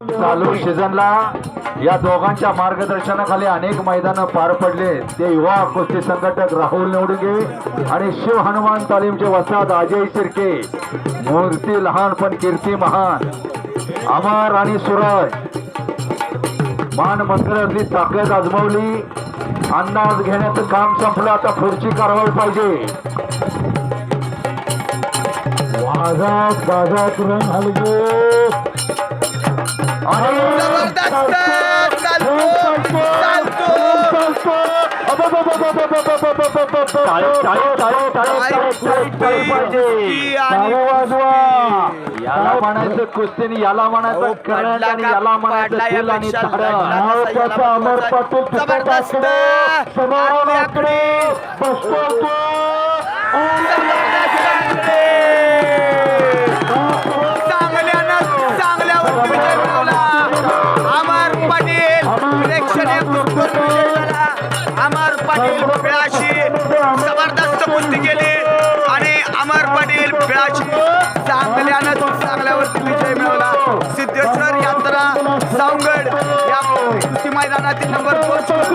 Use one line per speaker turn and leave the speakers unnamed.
चालू सीझनला या दोघांच्या मार्गदर्शनाखाली अनेक मैदानं पार पडले. ते युवा कुस्ती संघटक राहुल निवडुगे आणि शिव हनुमान तालीमचे वसाद अजय शिर्के. मूर्ती लहान पण कीर्ती महान. अमर आणि सूरज. मान मंत्र्यांनी ताकद आजमावली. अंदाज घेण्याचं काम संपलं. आता पुढची कारवाई पाहिजे. वाजात गाजात रंग हलगे
जबरदस्त! चालतो!
याला म्हणायचं कुस्तीने याला म्हणायचं करंट आणि याला म्हणायचं आणि अमर पाटील
जबरदस्त!
बसतो
अमर ইলেকশনের प्रेक्षणीय झाला अमर पाटील बिळाशी जबरदस्त कुस्ती केली. आणि अमर पाटील बिळाशी चांगल्यानं चांगल्यावरती विजय मिळवला. सिद्धेश्वर यात्रा सावंगड या कुस्ती मैदानातील नंबर दोन